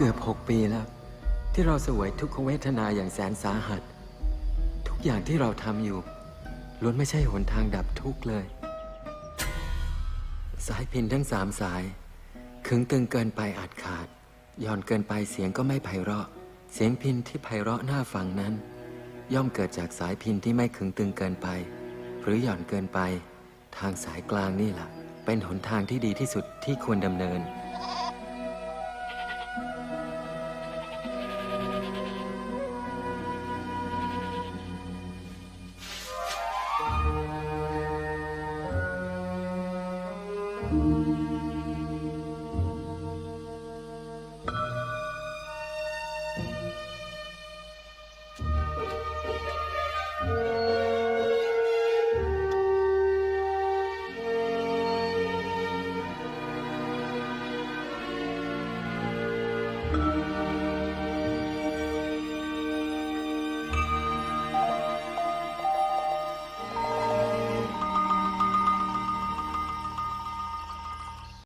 เกือบหกปีแล้ว ที่เราเสวยทุกขเวทนาอย่างแสนสาหัส ทุกอย่างที่เราทำอยู่ล้วนไม่ใช่หนทางดับทุกข์เลย สายพินทั้งสามสายขึงตึงเกินไปอาจขาดหย่อนเกินไปเสียงก็ไม่ไพเราะ เสียงพินที่ไพเราะน่าฟังนั้น ย่อมเกิดจากสายพินที่ไม่ขึงตึงเกินไป หรือหย่อนเกินไป ทางสายกลางนี่แหละเป็นหนทางที่ดีที่สุดที่ควรดำเนิน Música